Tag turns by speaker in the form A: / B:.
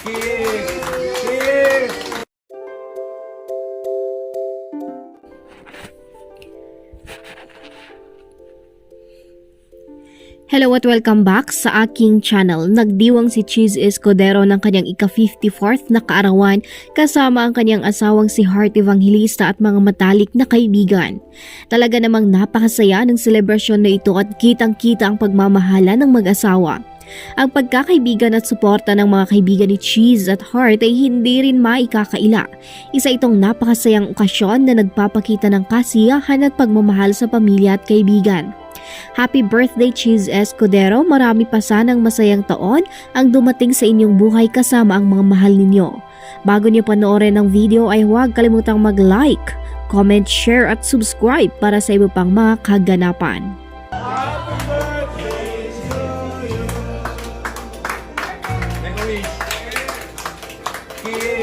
A: Cheers! Cheers! Hello at welcome back sa aking channel. Nagdiwang si Cheese Escudero ng kanyang ika-54th na kaarawan kasama ang kanyang asawang si Heart Evangelista at mga matalik na kaibigan. Talaga namang napakasaya ng selebrasyon na ito at kitang-kita ang pagmamahala ng mag-asawa. Ang pagkakaibigan at suporta ng mga kaibigan ni Cheese at Heart ay hindi rin maikakaila. Isa itong napakasayang okasyon na nagpapakita ng kasiyahan at pagmamahal sa pamilya at kaibigan. Happy birthday Cheese Escudero, marami pa sanang masayang taon ang dumating sa inyong buhay kasama ang mga mahal ninyo. Bago niyo panoorin ang video ay huwag kalimutang mag-like, comment, share at subscribe para sa iba pang mga kaganapan. feliz. Que